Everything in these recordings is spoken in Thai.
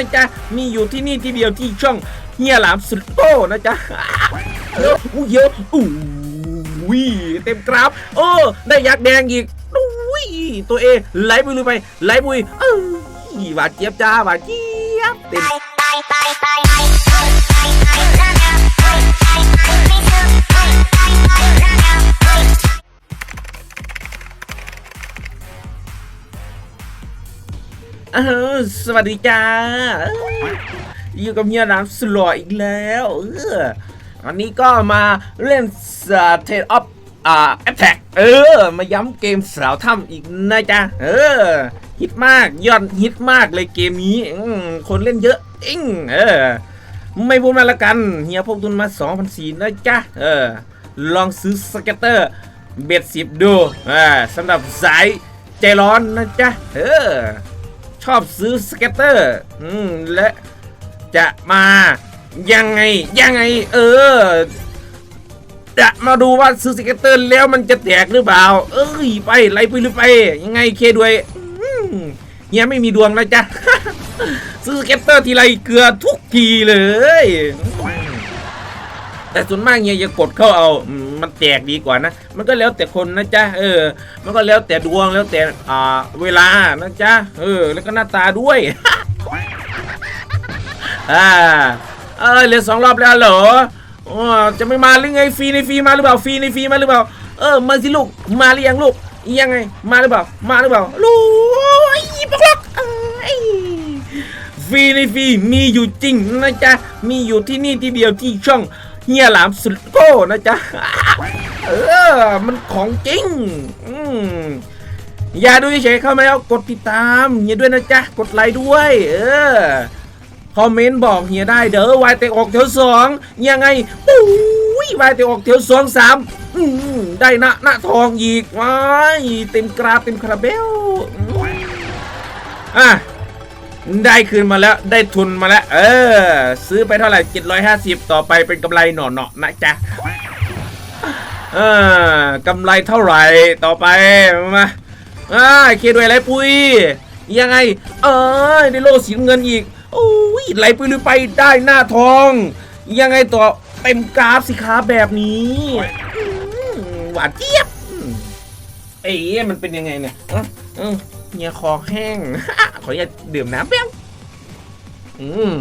นะจ๊ะ มีอยู่ที่นี่ที่เดียวที่ช่องเฮียหลามสุดโต้นะจ๊ะเยอะอู้เยอะอู้วิเต็มกราฟเออได้ยักษ์แดงอีกอุ้ยตัวเอไหลบุยลุยไปไหลบุยเออหวานเจี๊ยบจ้าหวานเจี๊ยบเต็มเออ สวัสดีจ้าอยู่กับเมียน้ำสลอยอีกแล้วเออวันนี้ก็มาเล่นเทรดออฟอ่าแอตแท็กเออ มาย้ำเกมสาวถ้ำอีกนะจ๊ะเออ ฮิตมากยอดฮิตมากเลยเกมนี้คนเล่นเยอะเองเออ ไม่พูดมาละกัน เฮียพกทุนมา2,400นะจ๊ะเออ ลองซื้อสเก็ตเตอร์เบ็ดสิบดูอ่าสำหรับสายใจร้อนนะจ๊ะเออ ชอบซื้อสเก็ตเตอร์อืมและจะมายังไงยังไง เออ จะมาดูว่าซื้อสเก็ตเตอร์แล้วมันจะแตกหรือเปล่า เอ้ยไปไล่ไปหรือไป ยังไงเคด้วยเฮียไม่มีดวงนะจ๊ะ ซื้อสเก็ตเตอร์ทีไรเกลือทุกทีเลย แต่ส่วนมากเฮียจะกดเข้าเอามันแตกดีกว่านะ มันก็แล้วแต่คนนะจ๊ะเออ มันก็แล้วแต่ดวงแล้วแต่อ่าเวลานะจ๊ะเออ แล้วก็หน้าตาด้วยอ่าเออเหลือสองรอบแล้วเหรออจะไม่มาหรือไงฟรีในฟรีมาหรือเปล่าฟรีในฟรีมาหรือเปล่าเออมาสิลูกมาหรือยังลูกยังไงมาหรือเปล่ามาหรือเปล่าลูกไอ้ปลอกฟรีในฟรีมีอยู่จริงนะจ๊ะมีอยู่ที่นี่ที่เดียวที่ช่อง ฮียหลามสุดโก้นะจ๊ะ เออ มันของจริง อืมอย่าดูเฉยเข้ามาแล้วกดติดตามเฮียด้วยนะจ๊ะ กดไลค์ด้วย เออ คอมเมนต์บอกเฮียได้เด้อวายเตะออกแถวสองยังไงปุ้ยวายเตะออกแถวสองสามได้น้าหน้าทองอีกว้ายเต็มกราบเต็มคาราเบลอะ ได้คืนมาแล้วได้ทุนมาแล้ว เออ ซื้อไปเท่าไหร่750 ต่อไปเป็นกำไรหน่อๆนะจ๊ะเออกำไรเท่าไหร่ต่อไปมาอ่าเคด้วยไรปุ้ยยังไง เออได้โลสีน้ำเงินอีกโอ้ยไหลไปหรือไปได้หน้าทอง ยังไงต่อเต็มกราฟสิครับแบบนี้หวานเจี๊ยบอืมเอ๊ะมันเป็นยังไงเนี่ย เอ้าเอ้าเนี่ยคอแห้ง ขออย่าตดื่มน้ำแป๊บอืม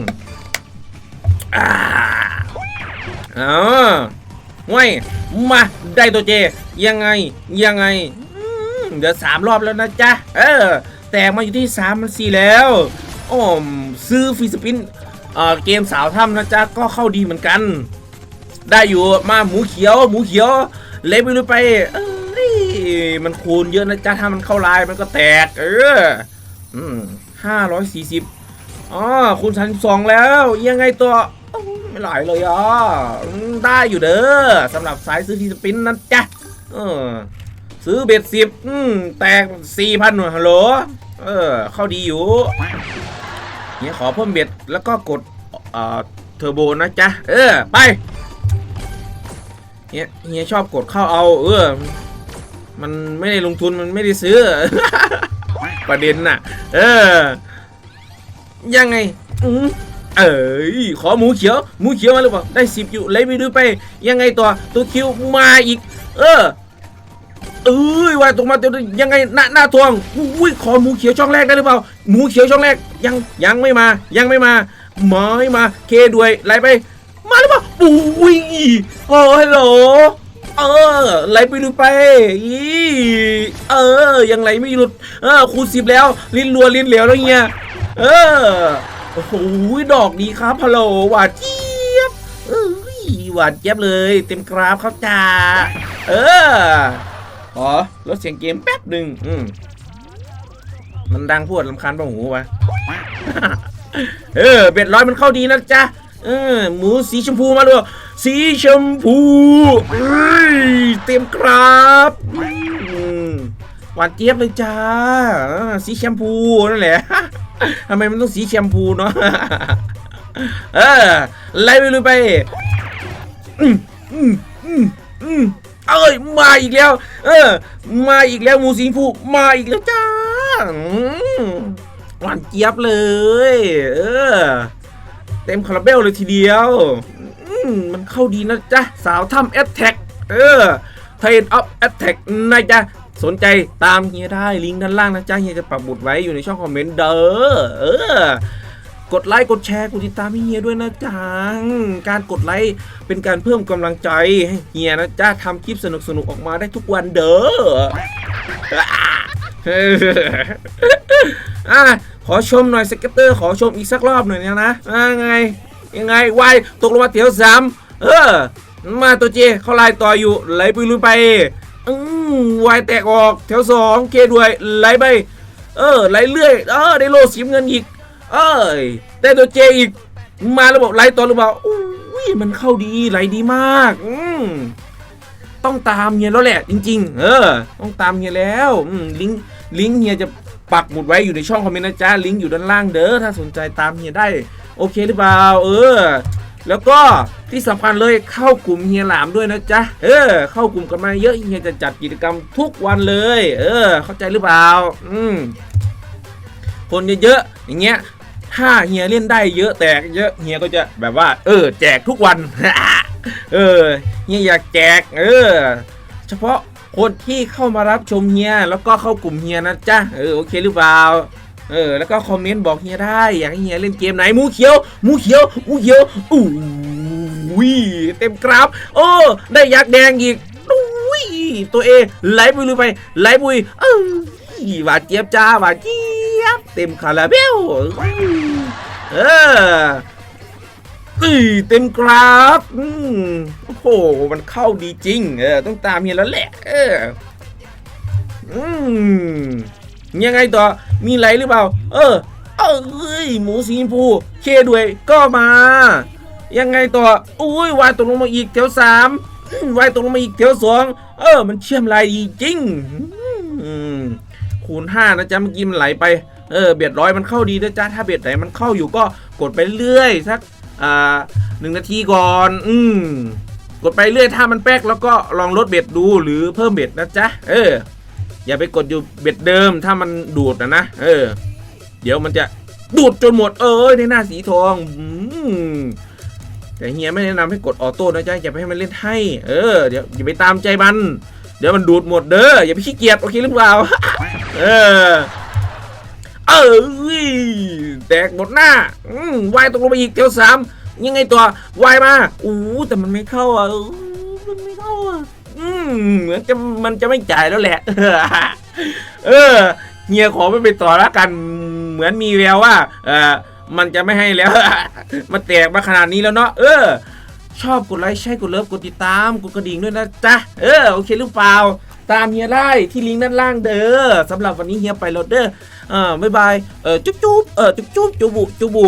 อ่าอ๋อง่วยมาได้ตัวเจ ยังไง ยังไงเดี๋ยวสามรอบแล้วนะจ๊ะ เออ แตกมาอยู่ที่สามมันสี่แล้วโอ้มซื้อฟีสปินเอ่อเกมสาวถ้ำนะจ๊ะ ก็เข้าดีเหมือนกัน ได้อยู่มาหมูเขียว หมูเขียว เละไปเลยไป เอ้ย มันคูณเยอะนะจ๊ะถ้ามันเข้าลายมันก็แตก เอออืมห้าร้อยสี่สิบอ๋อคูณสามสองแล้ว ยังไงตัวโอ้ยไม่ไหลเลยอะอืมได้อยู่เด้อสำหรับสายซื้อทีสปินนะจ๊ะเออ ซื้อเบ็ดสิบอืมแตกสี่พันหน่วยฮัลโหลเออ เข้าดีอยู่เนี่ยขอเพิ่มเบ็ดแล้วก็กดเอ่อเทอร์โบนะจ๊ะ เออ ไปเฮียเฮียชอบกดเข้าเอา เออ มันไม่ได้ลงทุนมันไม่ได้ซื้อ ประเด็นน่ะ เออ ยังไงอืมเอ้ยขอหมูเขียว หมูเขียวมาหรือเปล่าได้สิบอยู่เลยไปดูไป ยังไงตัวตัวคิวมาอีก เออเอ้ยว่าตรงมาตัวยังไงหน้าหน้าทวงอุ้ยขอหมูเขียวช่องแรกได้หรือเปล่าหมูเขียวช่องแรกยังยังไม่มา ยังไม่มาไม่มาเคด้วยไหลไป มาหรือเปล่าอุ้ยโอ้ฮัลโหล เออไหลไปดูไปอีเออ ยังไหลไม่หลุด เออคูณสิบแล้ว ลิ้นรัวลิ้นเหลวแล้วเงี้ย เออ โอ้โห ดอกดีครับฮัลโหลหวานเจี๊ยบเอ้ยหวานเจี๊ยบเลย เต็มกราฟครับจ้าเออขอลดเสียงเกมแป๊บหนึ่งอืมมันดังพูดลำคาญป่ะหูวะ เออ เบ็ดร้อยมันเข้าดีนะจ๊ะ เออ หมูสีชมพูมาด้วย สีชมพูเอ้ยเต็มกราฟอืมหวานเจี๊ยบเลยจ้า สีแชมพูนั่นแหละทำไมมันต้องสีแชมพูเนาะเออไล่ไปเลยไปอืมอืมอืมอืมเอ้ยมาอีกแล้ว เออ มาอีกแล้วหมูสีชมพูมาอีกแล้วจ้าหวานเจี๊ยบเลย เออ เต็มคาราเบลเลยทีเดียว เข้าดีนะจ๊ะ สาวถ้ำแอตแทกเออเทรนออฟแอตแทกนะจ๊ะ สนใจตามเฮียได้ลิงก์ด้านล่างนะจ๊ะ เฮียจะปักหมุดไว้อยู่ในช่องคอมเมนต์เด้อเออกดไลค์กดแชร์กดติดตามเฮียด้วยนะจ๊ะการกดไลค์เป็นการเพิ่มกำลังใจให้เฮียนะจ๊ะทำคลิปสนุกๆออกมาได้ทุกวันเด้ออะขอชมหน่อยสเก็ตเตอร์ขอชมอีกสักรอบหน่อยนะนะอ่าไงยังไงวายตกลงมาเถียวสาม เออ มาตัวเจเขาไล่ต่ออยู่ไหลไปลุยไปอืมวายแตกออกแถวสองเคด้วยไหลไป เออไหลเรื่อยเออได้โลสีเงินอีก เอ้ยได้ตัวเจอีก มาระบบไหลต่อหรือเปล่าอุ้ยมันเข้าดีไหลดีมาก อืมต้องตามเฮียแล้วแหละจริง ๆ เออ ต้องตามเฮียแล้วลิงก์ลิงก์เฮียจะปักหมุดไว้อยู่ในช่องคอมเมนต์นะจ๊ะลิงก์อยู่ด้านล่างเด้อถ้าสนใจตามเฮียได้ โอเคหรือเปล่า เออ แล้วก็ ที่สำคัญเลยเข้ากลุ่มเฮียหลามด้วยนะจ๊ะ เออ เข้ากลุ่มกันมาเยอะเฮียจะจัดกิจกรรมทุกวันเลย เออ เข้าใจหรือเปล่า อืม คนเยอะๆอย่างเงี้ย ถ้าเฮียเล่นได้เยอะแตกเยอะเฮียก็จะแบบว่า เออ แจกทุกวัน เออ เฮียอยากแจก เออ เฉพาะคนที่เข้ามารับชมเฮียแล้วก็เข้ากลุ่มเฮียนะจ๊ะ เออ โอเคหรือเปล่าเออ แล้วก็คอมเมนต์บอกเฮียได้ อยากให้เฮียเล่นเกมไหนหมูเขียวหมูเขียวหมูเขียว อู้ วิเต็มกราฟโอ้ได้ยักษ์แดงอีกอุ้ยตัวเอไหลบุยลุยไปไหลบุยเออหวานเจี๊ยบจ้าหวานเจี๊ยบเต็มคาราเบลเอออือเต็มกราฟอืมโอ้โหมันเข้าดีจริง เออต้องตามเฮียแล้วแหละ เอออืมยังไงต่อมีไหลหรือเปล่า เออ เอ้ยหมูสีชมพูเคด้วยก็มา ยังไงต่ออุ้ยวายตกลงมาอีกแถวสามวายตกลงมาอีกแถวสองเออ มันเชื่อมลายดีจริงคูณห้านะจ๊ะเมื่อกี้มันไหลไปเออเบ็ดร้อยมันเข้าดีนะจ๊ะถ้าเบ็ดไหนมันเข้าอยู่ก็กดไปเรื่อยสักอ่าหนึ่งนาทีก่อน อืมกดไปเรื่อยถ้ามันแป๊กแล้วก็ลองลดเบ็ดดูหรือเพิ่มเบ็ดนะจ๊ะเออ อย่าไปกดอยู่เบ็ดเดิมถ้ามันดูดนะนะเออ เดี๋ยวมันจะดูดจนหมดเออในหน้าสีทองอืม แต่เฮียไม่แนะนำให้กดออโต้นะจ๊ะอย่าไปให้มันเล่นให้ เออเดี๋ยวอย่าไปตามใจมัน เดี๋ยวมันดูดหมดเด้ออย่าไปขี้เกียจโอเคหรือเปล่าเออเอ้ยแตกหมดหน้าอืมวายตกลงไปอีกเทียวสามยังไงตัววายมาอู้แต่มันไม่เข้าอะมันไม่เข้าอะอืมเหมือนจะมันจะไม่จ่ายแล้วแหละ เออเฮียขอไม่ไปต่อแล้วกันเหมือนมีแววว่า เออ มันจะไม่ให้แล้ว มันแตกมาขนาดนี้แล้วเนาะเออ ชอบกดไลค์ใช่กดเลิฟกดติดตามกดกระดิ่งด้วยนะจ๊ะเออโอเคหรือเปล่า ตามเฮียได้ที่ลิงก์ด้านล่างเด้อสำหรับวันนี้เฮียไปแล้วเด้อเออบ๊ายบายเออจุ๊บจุ๊บเออจุ๊บจุ๊บจุบุจุบุ